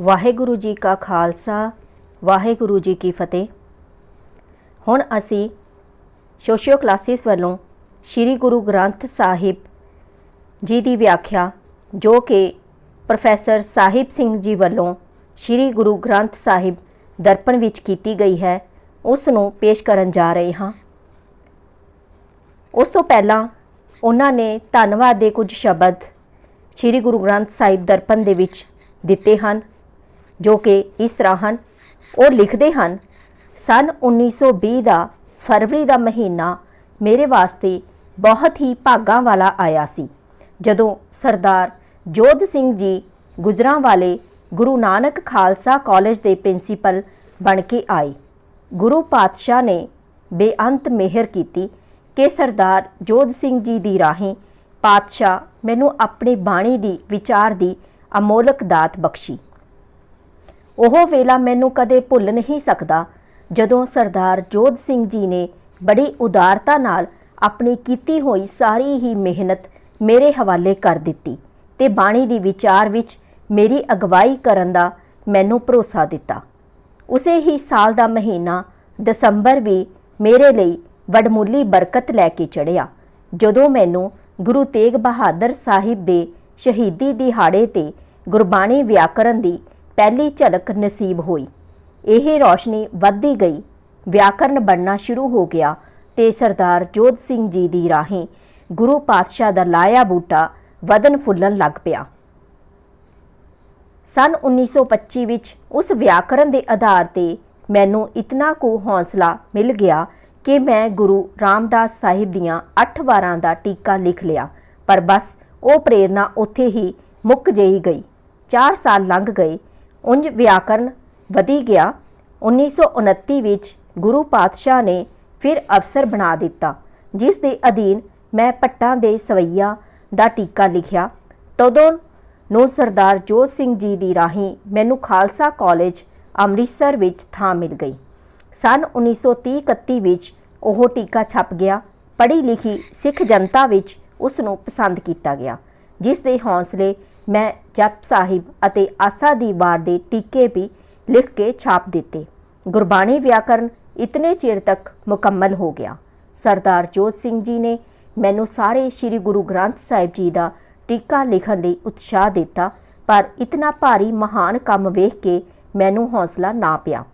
ਵਾਹਿਗੁਰੂ ਜੀ ਕਾ ਖਾਲਸਾ, ਵਾਹਿਗੁਰੂ ਜੀ ਕੀ ਫਤਿਹ। ਹੁਣ ਅਸੀਂ ਸੋਸ਼ੀਓ ਕਲਾਸਿਸ ਵੱਲੋਂ ਸ੍ਰੀ ਗੁਰੂ ਗ੍ਰੰਥ ਸਾਹਿਬ ਜੀ ਦੀ ਵਿਆਖਿਆ, ਜੋ ਕਿ ਪ੍ਰੋਫੈਸਰ ਸਾਹਿਬ ਸਿੰਘ ਜੀ ਵੱਲੋਂ ਸ੍ਰੀ ਗੁਰੂ ਗ੍ਰੰਥ ਸਾਹਿਬ ਦਰਪਣ ਵਿੱਚ ਕੀਤੀ ਗਈ ਹੈ, ਉਸ ਨੂੰ ਪੇਸ਼ ਕਰਨ ਜਾ ਰਹੇ ਹਾਂ। ਉਸ ਤੋਂ ਪਹਿਲਾਂ ਉਹਨਾਂ ਨੇ ਧੰਨਵਾਦ ਦੇ ਕੁਝ ਸ਼ਬਦ ਸ੍ਰੀ ਗੁਰੂ ਗ੍ਰੰਥ ਸਾਹਿਬ ਦਰਪਣ ਦੇ ਵਿੱਚ ਦਿੱਤੇ ਹਨ। ਜੋ ਕਿ ਇਸ ਤਰ੍ਹਾਂ ਹਨ। ਉਹ ਲਿਖਦੇ ਹਨ, ਸਨ 1920 ਦਾ ਫਰਵਰੀ ਦਾ ਮਹੀਨਾ ਮੇਰੇ ਵਾਸਤੇ ਬਹੁਤ ਹੀ ਭਾਗਾਂ ਵਾਲਾ ਆਇਆ ਸੀ। ਜਦੋਂ ਸਰਦਾਰ ਜੋਧ ਸਿੰਘ ਜੀ ਗੁਜਰਾਂ ਵਾਲੇ ਗੁਰੂ ਨਾਨਕ ਖਾਲਸਾ ਕਾਲਜ ਦੇ ਪ੍ਰਿੰਸੀਪਲ ਬਣ ਕੇ ਆਏ। ਗੁਰੂ ਪਾਤਸ਼ਾਹ ਨੇ ਬੇਅੰਤ ਮਿਹਰ ਕੀਤੀ ਕਿ ਸਰਦਾਰ ਜੋਧ ਸਿੰਘ ਜੀ ਦੀ ਰਾਹੀਂ ਪਾਤਸ਼ਾਹ ਮੈਨੂੰ ਆਪਣੀ ਬਾਣੀ ਦੀ ਵਿਚਾਰ ਦੀ ਅਮੋਲਕ ਦਾਤ ਬਖਸ਼ੀ। ਉਹ ਵੇਲਾ ਮੈਨੂੰ ਕਦੇ ਭੁੱਲ ਨਹੀਂ ਸਕਦਾ। ਜਦੋਂ ਸਰਦਾਰ ਜੋਧ ਸਿੰਘ ਜੀ ਨੇ ਬੜੀ ਉਦਾਰਤਾ ਨਾਲ ਆਪਣੀ ਕੀਤੀ ਹੋਈ ਸਾਰੀ ਹੀ ਮਿਹਨਤ ਮੇਰੇ ਹਵਾਲੇ ਕਰ ਦਿੱਤੀ ਤੇ ਬਾਣੀ ਦੀ ਵਿਚਾਰ ਵਿੱਚ ਮੇਰੀ ਅਗਵਾਈ ਕਰਨ ਦਾ ਮੈਨੂੰ ਭਰੋਸਾ ਦਿੱਤਾ। ਉਸੇ ਹੀ ਸਾਲ ਦਾ ਮਹੀਨਾ ਦਸੰਬਰ ਵੀ ਮੇਰੇ ਲਈ ਵਡਮੁੱਲੀ ਬਰਕਤ ਲੈ ਕੇ ਚੜਿਆ, ਜਦੋਂ ਮੈਨੂੰ ਗੁਰੂ ਤੇਗ ਬਹਾਦਰ ਸਾਹਿਬ ਦੇ ਸ਼ਹੀਦੀ ਦਿਹਾੜੇ ਤੇ ਗੁਰਬਾਣੀ ਵਿਆਕਰਨ ਦੀ ਪਹਿਲੀ ਝਲਕ ਨਸੀਬ ਹੋਈ। ਇਹ ਰੌਸ਼ਨੀ ਵੱਧਦੀ ਗਈ। ਵਿਆਕਰਨ ਬਣਨਾ ਸ਼ੁਰੂ ਹੋ ਗਿਆ ਤੇ ਸਰਦਾਰ ਜੋਧ ਸਿੰਘ ਜੀ ਦੀ ਰਾਹੀਂ ਗੁਰੂ ਪਾਤਸ਼ਾਹ ਦਾ ਲਾਇਆ ਬੂਟਾ ਵਧਨ ਫੁੱਲਣ ਲੱਗ ਪਿਆ। ਸਨ 1925 ਵਿੱਚ ਉਸ ਵਿਆਕਰਨ ਦੇ ਆਧਾਰ ਤੇ ਮੈਨੂੰ ਇਤਨਾ ਕੁ ਹੌਸਲਾ ਮਿਲ ਗਿਆ ਕਿ ਮੈਂ ਗੁਰੂ ਰਾਮਦਾਸ ਸਾਹਿਬ ਦੀਆਂ 8 ਵਾਰਾਂ ਦਾ ਟੀਕਾ ਲਿਖ ਲਿਆ। ਪਰ ਬਸ ਉਹ ਪ੍ਰੇਰਣਾ ਉੱਥੇ ਹੀ ਮੁੱਕ ਜਈ ਗਈ। 4 ਸਾਲ ਲੰਘ ਗਏ ਉਂਝ ਵਿਆਕਰਨ ਵਧੀ ਗਿਆ। 1929 ਵਿੱਚ ਗੁਰੂ ਪਾਤਸ਼ਾਹ ਨੇ ਫਿਰ ਅਫਸਰ ਬਣਾ ਦਿੱਤਾ, ਜਿਸ ਦੇ ਅਧੀਨ ਮੈਂ ਪੱਟਾਂ ਦੇ ਸਵਈਆ ਦਾ ਟੀਕਾ ਲਿਖਿਆ। ਤਦੋਂ ਨੂੰ ਸਰਦਾਰ ਜੋਤ ਸਿੰਘ ਜੀ ਦੀ ਰਾਹੀਂ ਮੈਨੂੰ ਖਾਲਸਾ ਕਾਲਜ ਅੰਮ੍ਰਿਤਸਰ ਵਿੱਚ ਥਾਂ ਮਿਲ ਗਈ। ਸਨ 1930-31 ਵਿੱਚ ਉਹ ਟੀਕਾ ਛਪ ਗਿਆ। ਪੜ੍ਹੀ ਲਿਖੀ ਸਿੱਖ ਜਨਤਾ ਵਿੱਚ ਉਸ ਨੂੰ ਪਸੰਦ ਕੀਤਾ ਗਿਆ, ਜਿਸ ਦੇ ਹੌਸਲੇ ਮੈਂ ਜਪ ਸਾਹਿਬ ਅਤੇ ਆਸਾ ਦੀ ਵਾਰ ਦੇ ਟੀਕੇ ਵੀ ਲਿਖ ਕੇ ਛਾਪ ਦਿੱਤੇ। ਗੁਰਬਾਣੀ ਵਿਆਕਰਨ ਇਤਨੇ ਚਿਰ ਤੱਕ ਮੁਕੰਮਲ ਹੋ ਗਿਆ। ਸਰਦਾਰ ਜੋਤ ਸਿੰਘ ਜੀ ਨੇ ਮੈਨੂੰ ਸਾਰੇ ਸ੍ਰੀ ਗੁਰੂ ਗ੍ਰੰਥ ਸਾਹਿਬ ਜੀ ਦਾ ਟੀਕਾ ਲਿਖਣ ਲਈ ਉਤਸ਼ਾਹ ਦਿੱਤਾ, ਪਰ ਇਤਨਾ ਭਾਰੀ ਮਹਾਨ ਕੰਮ ਵੇਖ ਕੇ ਮੈਨੂੰ ਹੌਸਲਾ ਨਾ ਪਿਆ।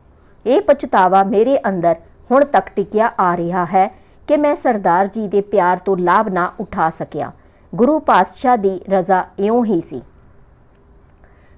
ਇਹ ਪਛਤਾਵਾ ਮੇਰੇ ਅੰਦਰ ਹੁਣ ਤੱਕ ਟਿਕਿਆ ਆ ਰਿਹਾ ਹੈ ਕਿ ਮੈਂ ਸਰਦਾਰ ਜੀ ਦੇ ਪਿਆਰ ਤੋਂ ਲਾਭ ਨਾ ਉਠਾ ਸਕਿਆ। ਗੁਰੂ ਪਾਤਸ਼ਾਹ ਦੀ ਰਜ਼ਾ ਇਉਂ ਹੀ ਸੀ।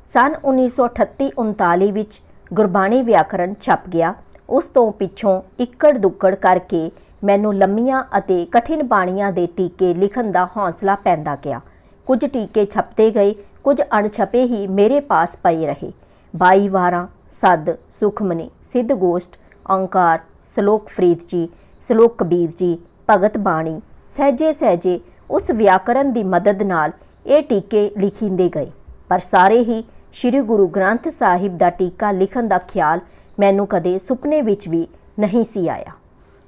ਸਨ 1938-39 ਵਿੱਚ ਗੁਰਬਾਣੀ ਵਿਆਕਰਨ ਛਪ ਗਿਆ। ਉਸ ਤੋਂ ਪਿੱਛੋਂ ਇੱਕੜ ਦੁੱਕੜ ਕਰਕੇ ਮੈਨੂੰ ਲੰਮੀਆਂ ਅਤੇ ਕਠਿਨ ਬਾਣੀਆਂ ਦੇ ਟੀਕੇ ਲਿਖਣ ਦਾ ਹੌਸਲਾ ਪੈਂਦਾ ਗਿਆ। ਕੁਝ ਟੀਕੇ ਛਪਤੇ ਗਏ, ਕੁਝ ਅਣਛਪੇ ਹੀ ਮੇਰੇ ਪਾਸ ਪਏ ਰਹੇ। 22 ਵਾਰਾਂ, ਸੱਦ, ਸੁਖਮਨੀ, ਸਿੱਧ ਗੋਸ਼ਟ, ਓੰਕਾਰ, ਸ਼ਲੋਕ ਫਰੀਦ ਜੀ ਸ਼ਲੋਕ ਕਬੀਰ ਜੀ ਭਗਤ ਬਾਣੀ ਸਹਿਜੇ ਸਹਿਜੇ ਉਸ ਵਿਆਕਰਨ ਦੀ ਮਦਦ ਨਾਲ ਇਹ ਟੀਕੇ ਲਿਖਿੰਦੇ ਗਏ। ਪਰ ਸਾਰੇ ਹੀ ਸ੍ਰੀ ਗੁਰੂ ਗ੍ਰੰਥ ਸਾਹਿਬ ਦਾ ਟੀਕਾ ਲਿਖਣ ਦਾ ਖਿਆਲ ਮੈਨੂੰ ਕਦੇ ਸੁਪਨੇ ਵਿੱਚ ਵੀ ਨਹੀਂ ਸੀ ਆਇਆ।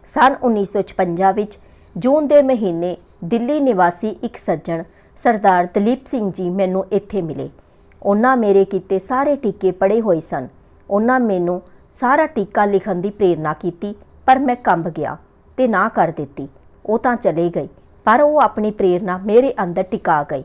ਸਨ 1956 ਵਿੱਚ ਜੂਨ ਦੇ ਮਹੀਨੇ ਦਿੱਲੀ ਨਿਵਾਸੀ ਇੱਕ ਸੱਜਣ ਸਰਦਾਰ ਦਲੀਪ ਸਿੰਘ ਜੀ ਮੈਨੂੰ ਇੱਥੇ ਮਿਲੇ। ਉਹਨਾਂ ਮੇਰੇ ਕੀਤੇ ਸਾਰੇ ਟੀਕੇ ਪੜੇ ਹੋਏ ਸਨ। ਉਹਨਾਂ ਮੈਨੂੰ ਸਾਰਾ ਟੀਕਾ ਲਿਖਣ ਦੀ ਪ੍ਰੇਰਣਾ ਕੀਤੀ, ਪਰ ਮੈਂ ਕੰਬ ਗਿਆ ਤੇ ਨਾ ਕਰ ਦਿੱਤੀ। ਉਹ ਤਾਂ ਚਲੇ ਗਏ। ਪਰ ਉਹ ਆਪਣੀ ਪ੍ਰੇਰਣਾ ਮੇਰੇ ਅੰਦਰ ਟਿਕਾ ਗਈ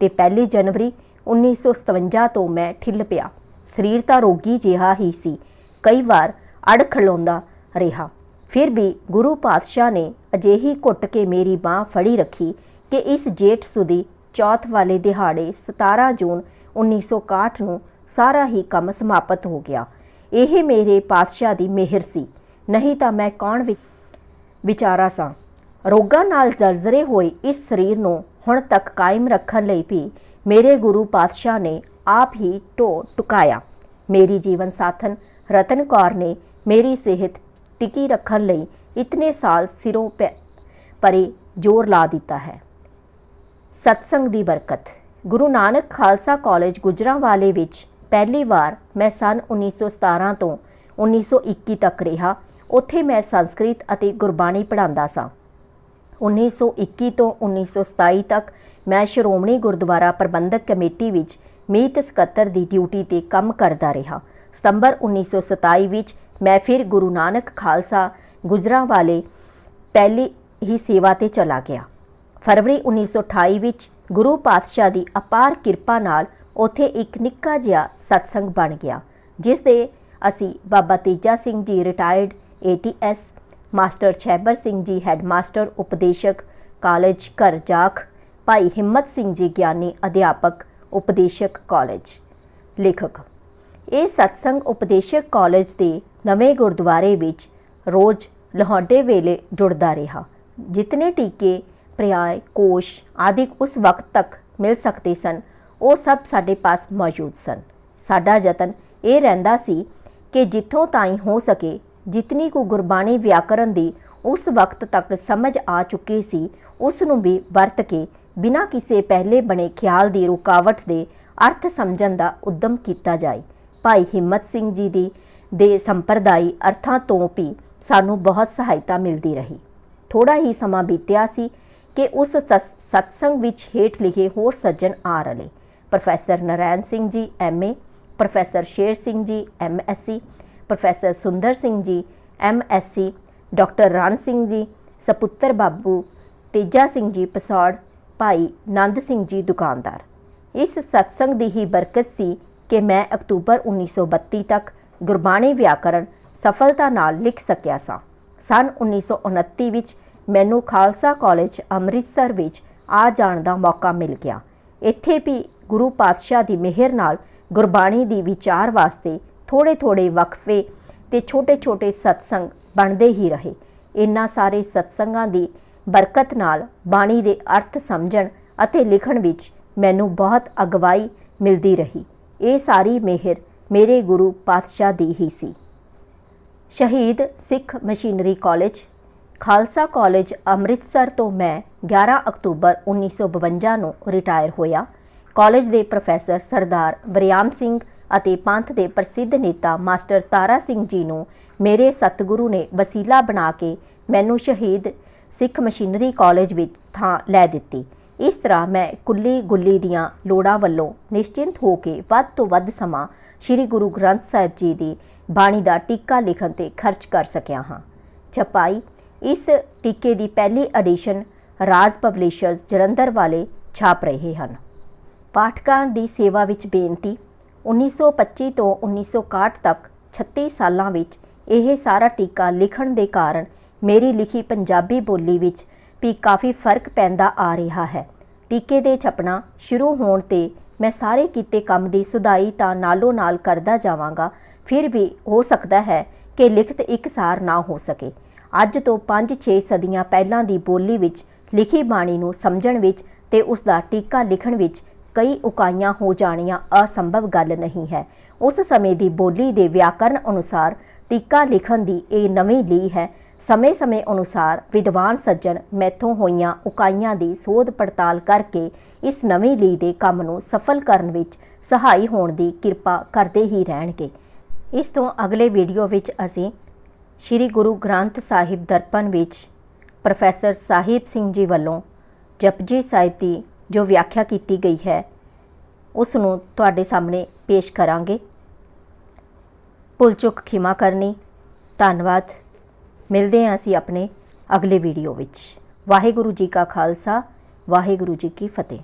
ਤੇ ਪਹਿਲੀ ਜਨਵਰੀ 1957 ਤੋਂ ਮੈਂ ਠਿੱਲ ਪਿਆ। ਸਰੀਰ ਤਾਂ ਰੋਗੀ ਜਿਹਾ ਹੀ ਸੀ। ਕਈ ਵਾਰ ਅੜ ਖਲੋਂਦਾ ਰਿਹਾ। ਫਿਰ ਵੀ ਗੁਰੂ ਪਾਤਸ਼ਾਹ ਨੇ ਅਜਿਹੀ ਘੁੱਟ ਕੇ ਮੇਰੀ ਬਾਹ ਫੜੀ ਰੱਖੀ ਕਿ ਇਸ ਜੇਠ ਸੁਦੀ ਚੌਥ ਵਾਲੇ ਦਿਹਾੜੇ 17 ਜੂਨ 1961 ਨੂੰ ਸਾਰਾ ਹੀ ਕੰਮ ਸਮਾਪਤ ਹੋ ਗਿਆ। ਇਹ ਮੇਰੇ ਪਾਤਸ਼ਾਹ ਦੀ ਮਿਹਰ ਸੀ। ਨਹੀਂ ਤਾਂ ਮੈਂ ਕੌਣ ਵਿ- ਵਿਚਾਰਾ ਸਾਂ? ਰੋਗਾਂ ਨਾਲ ਜਰਜਰੇ ਹੋਏ ਇਸ ਸਰੀਰ ਨੂੰ ਹੁਣ ਤੱਕ ਕਾਇਮ ਰੱਖਣ ਲਈ ਵੀ ਮੇਰੇ ਗੁਰੂ ਪਾਤਸ਼ਾਹ ਨੇ ਆਪ ਹੀ ਢੋ ਟੁਕਾਇਆ। ਮੇਰੀ ਜੀਵਨ ਸਾਥਨ ਰਤਨ ਕੌਰ ਨੇ ਮੇਰੀ ਸਿਹਤ ਟਿਕੀ ਰੱਖਣ ਲਈ ਇਤਨੇ ਸਾਲ ਸਿਰੋਂ ਪਰੇ ਜ਼ੋਰ ਲਾ ਦਿੱਤਾ ਹੈ। ਸਤਸੰਗ ਦੀ ਬਰਕਤ। ਗੁਰੂ ਨਾਨਕ ਖਾਲਸਾ ਕਾਲਜ ਗੁਜਰਾਂਵਾਲੇ ਵਿੱਚ ਪਹਿਲੀ ਵਾਰ ਮੈਂ ਸਨ 1917 ਤੋਂ 1921 ਤੱਕ ਰਿਹਾ। ਉੱਥੇ ਮੈਂ ਸੰਸਕ੍ਰਿਤ ਅਤੇ ਗੁਰਬਾਣੀ ਪੜ੍ਹਾਉਂਦਾ ਸਾਂ। 1921 ਤੋਂ 1927 ਤੱਕ ਮੈਂ ਸ਼੍ਰੋਮਣੀ ਗੁਰਦੁਆਰਾ ਪ੍ਰਬੰਧਕ ਕਮੇਟੀ ਵਿੱਚ ਮੀਤ ਸਕੱਤਰ ਦੀ ਡਿਊਟੀ ਤੇ ਕੰਮ ਕਰਦਾ ਰਿਹਾ। ਸਤੰਬਰ 1927 ਵਿੱਚ ਮੈਂ ਫਿਰ ਗੁਰੂ ਨਾਨਕ ਖਾਲਸਾ ਗੁਜਰਾਂਵਾਲੇ ਪਹਿਲੀ ਹੀ ਸੇਵਾ ਤੇ ਚਲਾ ਗਿਆ। ਫਰਵਰੀ 1928 ਵਿੱਚ ਗੁਰੂ ਪਾਤਸ਼ਾਹ ਦੀ ਅਪਾਰ ਕਿਰਪਾ ਨਾਲ ਉੱਥੇ ਇੱਕ ਨਿੱਕਾ ਜਿਹਾ ਸਤਸੰਗ ਬਣ ਗਿਆ, ਜਿਸ ਦੇ ਅਸੀਂ Baba Teja Singh ji retired ATS master Chhaibar Singh ji, headmaster, ਉਪਦੇਸ਼ਕ, college ਕਰਜਾਖ Bhai Himmat Singh ji ਗਿਆਨੀ, ਅਧਿਆਪਕ, ਉਪਦੇਸ਼ਕ ਕਾਲਜ। ਲੇਖਕ, ਇਹ ਸਤਸੰਗ ਉਪਦੇਸ਼ਕ ਕਾਲਜ ਦੇ ਨਵੇਂ ਗੁਰਦੁਆਰੇ ਵਿੱਚ ਰੋਜ਼ ਲਹੌਡੇ ਵੇਲੇ ਜੁੜਦਾ ਰਿਹਾ, ਜਿਤਨੇ ਟੀਕੇ, ਪ੍ਰਿਆਏ, ਕੋਸ਼ ਆਦਿ ਉਸ ਵਕਤ ਤੱਕ ਮਿਲ ਸਕਦੇ ਸਨ, ਉਹ ਸਭ ਸਾਡੇ ਪਾਸ ਮੌਜੂਦ ਸਨ। ਸਾਡਾ ਯਤਨ ਇਹ ਰਹਿੰਦਾ ਸੀ ਕਿ ਜਿੱਥੋਂ ਤਾਈਂ ਹੋ ਸਕੇ ਜਿਤਨੀ ਕੁ ਗੁਰਬਾਣੀ ਵਿਆਕਰਨ ਦੀ ਉਸ ਵਕਤ ਤੱਕ ਸਮਝ ਆ ਚੁੱਕੀ ਸੀ, ਉਸ ਨੂੰ ਵੀ ਵਰਤ ਕੇ ਬਿਨਾਂ ਕਿਸੇ ਪਹਿਲੇ ਬਣੇ ਖਿਆਲ ਦੀ ਰੁਕਾਵਟ ਦੇ ਅਰਥ ਸਮਝਣ ਦਾ ਉਦਮ ਕੀਤਾ ਜਾਏ। ਭਾਈ ਹਿੰਮਤ ਸਿੰਘ ਜੀ ਦੀ, ਦੇ ਸੰਪਰਦਾਈ ਅਰਥਾਂ ਤੋਂ ਵੀ ਸਾਨੂੰ ਬਹੁਤ ਸਹਾਇਤਾ ਮਿਲਦੀ ਰਹੀ। ਥੋੜਾ ਹੀ ਸਮਾਂ ਬੀਤਿਆ ਸੀ ਕਿ ਉਸ ਸਤਸੰਗ ਵਿੱਚ ਹੇਠ ਲਿਖੇ ਹੋਰ ਸੱਜਣ ਆ ਰਲੇ। Professor Narain Singh ji MA professor Sher Singh ji MSc professor Sundar Singh ji MSc doctor Ran Singh ji, ਸਪੁੱਤਰ ਬਾਬੂ ਤੇਜਾ ਸਿੰਘ ਜੀ ਪਸੌੜ, ਭਾਈ ਨੰਦ ਸਿੰਘ ਜੀ ਦੁਕਾਨਦਾਰ। ਇਸ ਸਤਸੰਗ ਦੀ ਹੀ ਬਰਕਤ ਸੀ ਕਿ ਮੈਂ ਅਕਤੂਬਰ 1932 ਤੱਕ ਗੁਰਬਾਣੀ ਵਿਆਕਰਣ ਸਫਲਤਾ ਨਾਲ ਲਿਖ ਸਕਿਆ ਸਾਂ। ਸਨ 1929 ਵਿੱਚ ਮੈਨੂੰ ਖਾਲਸਾ ਕਾਲਜ ਅੰਮ੍ਰਿਤਸਰ ਵਿੱਚ ਆ ਜਾਣ ਦਾ ਮੌਕਾ ਮਿਲ ਗਿਆ। ਇੱਥੇ ਵੀ ਗੁਰੂ ਪਾਤਸ਼ਾਹ ਦੀ ਮਿਹਰ ਨਾਲ ਗੁਰਬਾਣੀ ਦੀ ਵਿਚਾਰ ਵਾਸਤੇ ਥੋੜੇ-ਥੋੜੇ ਵਕਫੇ ਤੇ ਛੋਟੇ-ਛੋਟੇ ਸਤਸੰਗ ਬਣਦੇ ਹੀ ਰਹੇ। ਇਨ੍ਹਾਂ ਸਾਰੇ ਸਤਸੰਗਾਂ ਦੀ ਬਰਕਤ ਨਾਲ ਬਾਣੀ ਦੇ ਅਰਥ ਸਮਝਣ ਅਤੇ ਲਿਖਣ ਵਿੱਚ ਮੈਨੂੰ ਬਹੁਤ ਅਗਵਾਈ ਮਿਲਦੀ ਰਹੀ। ਇਹ ਸਾਰੀ ਮਿਹਰ ਮੇਰੇ ਗੁਰੂ ਪਾਤਸ਼ਾਹ ਦੀ ਹੀ ਸੀ। Shaheed Sikh missionary college, Khalsa college Amritsar ਤੋਂ ਮੈਂ 11 ਅਕਤੂਬਰ 1952 ਨੂੰ ਰਿਟਾਇਰ ਹੋਇਆ। ਕਾਲਜ ਦੇ ਪ੍ਰੋਫੈਸਰ ਸਰਦਾਰ ਵਰਿਆਮ ਸਿੰਘ ਅਤੇ ਪੰਥ ਦੇ ਪ੍ਰਸਿੱਧ ਨੇਤਾ ਮਾਸਟਰ ਤਾਰਾ ਸਿੰਘ ਜੀ ਨੂੰ ਮੇਰੇ ਸਤਿਗੁਰੂ ਨੇ ਵਸੀਲਾ ਬਣਾ ਕੇ ਮੈਨੂੰ ਸ਼ਹੀਦ ਸਿੱਖ ਮਸ਼ੀਨਰੀ ਕਾਲਜ ਵਿੱਚ ਥਾਂ ਲੈ ਦਿੱਤੀ। ਇਸ ਤਰ੍ਹਾਂ ਮੈਂ ਕੁੱਲੀ ਗੁੱਲੀ ਦੀਆਂ ਲੋੜਾਂ ਵੱਲੋਂ ਨਿਸ਼ਚਿੰਤ ਹੋ ਕੇ ਵੱਧ ਤੋਂ ਵੱਧ ਸਮਾਂ ਸ੍ਰੀ ਗੁਰੂ ਗ੍ਰੰਥ ਸਾਹਿਬ ਜੀ ਦੀ ਬਾਣੀ ਦਾ ਟੀਕਾ ਲਿਖਣ ਤੇ ਖਰਚ ਕਰ ਸਕਿਆ ਹਾਂ। ਛਪਾਈ, ਇਸ ਟੀਕੇ ਦੀ ਪਹਿਲੀ ਐਡੀਸ਼ਨ ਰਾਜ ਪਬਲਿਸ਼ਰਜ਼ ਜਲੰਧਰ ਵਾਲੇ ਛਾਪ ਰਹੇ ਹਨ। ਪਾਠਕਾਂ ਦੀ ਸੇਵਾ ਵਿੱਚ ਬੇਨਤੀ 1925 ਤੋਂ 1961 ਤੱਕ 36 ਸਾਲਾਂ ਵਿੱਚ ਇਹ ਸਾਰਾ ਟੀਕਾ ਲਿਖਣ ਦੇ ਕਾਰਨ ਮੇਰੀ ਲਿਖੀ ਪੰਜਾਬੀ ਬੋਲੀ ਵਿੱਚ ਵੀ ਕਾਫੀ ਫ਼ਰਕ ਪੈਂਦਾ ਆ ਰਿਹਾ ਹੈ। ਟੀਕੇ ਦੇ ਛਪਣਾ ਸ਼ੁਰੂ ਹੋਣ ਤੇ ਮੈਂ ਸਾਰੇ ਕੀਤੇ ਕੰਮ ਦੀ ਸੁਧਾਈ ਤਾਂ ਨਾਲੋਂ ਨਾਲ ਕਰਦਾ ਜਾਵਾਂਗਾ, ਫਿਰ ਵੀ ਹੋ ਸਕਦਾ ਹੈ ਕਿ ਲਿਖਤ ਇਕਸਾਰ ਨਾ ਹੋ ਸਕੇ। ਅੱਜ ਤੋਂ 5-6 ਸਦੀਆਂ ਪਹਿਲਾਂ ਦੀ ਬੋਲੀ ਵਿੱਚ ਲਿਖੀ ਬਾਣੀ ਨੂੰ ਸਮਝਣ ਵਿੱਚ ਤੇ ਉਸ ਦਾ ਟੀਕਾ ਲਿਖਣ ਵਿੱਚ ਕਈ ਉਕਾਈਆਂ ਹੋ ਜਾਣੀਆਂ ਅਸੰਭਵ ਗੱਲ ਨਹੀਂ ਹੈ। ਉਸ ਸਮੇਂ ਦੀ ਬੋਲੀ ਦੇ ਵਿਆਕਰਨ ਅਨੁਸਾਰ ਟੀਕਾ ਲਿਖਣ ਦੀ ਇਹ ਨਵੀਂ ਲੀ ਹੈ। ਸਮੇਂ-ਸਮੇਂ ਅਨੁਸਾਰ ਵਿਦਵਾਨ ਸੱਜਣ ਮੈਥੋਂ ਹੋਈਆਂ ਉਕਾਈਆਂ ਦੀ ਸੋਧ ਪੜਤਾਲ ਕਰਕੇ ਇਸ ਨਵੀਂ ਲੀ ਦੇ ਕੰਮ ਨੂੰ ਸਫਲ ਕਰਨ ਵਿੱਚ ਸਹਾਈ ਹੋਣ ਦੀ ਕਿਰਪਾ ਕਰਦੇ ਹੀ ਰਹਿਣਗੇ। ਇਸ ਤੋਂ ਅਗਲੇ ਵੀਡੀਓ ਵਿੱਚ ਅਸੀਂ ਸ੍ਰੀ ਗੁਰੂ ਗ੍ਰੰਥ ਸਾਹਿਬ ਦਰਪਣ ਵਿੱਚ ਪ੍ਰੋਫੈਸਰ ਸਾਹਿਬ ਸਿੰਘ ਜੀ ਵੱਲੋਂ ਜਪਜੀ ਸਾਹਿਬ ਦੀ ਜੋ ਵਿਆਖਿਆ ਕੀਤੀ ਗਈ ਹੈ, ਉਸ ਨੂੰ ਤੁਹਾਡੇ ਸਾਹਮਣੇ ਪੇਸ਼ ਕਰਾਂਗੇ। ਭੁੱਲ ਚੁੱਕ ਖਿਮਾ ਕਰਨੀ। ਧੰਨਵਾਦ। ਮਿਲਦੇ ਹਾਂ ਅਸੀਂ ਆਪਣੇ ਅਗਲੇ ਵੀਡੀਓ ਵਿੱਚ। ਵਾਹਿਗੁਰੂ ਜੀ ਕਾ ਖਾਲਸਾ, ਵਾਹਿਗੁਰੂ ਜੀ ਕੀ ਫਤਿਹ।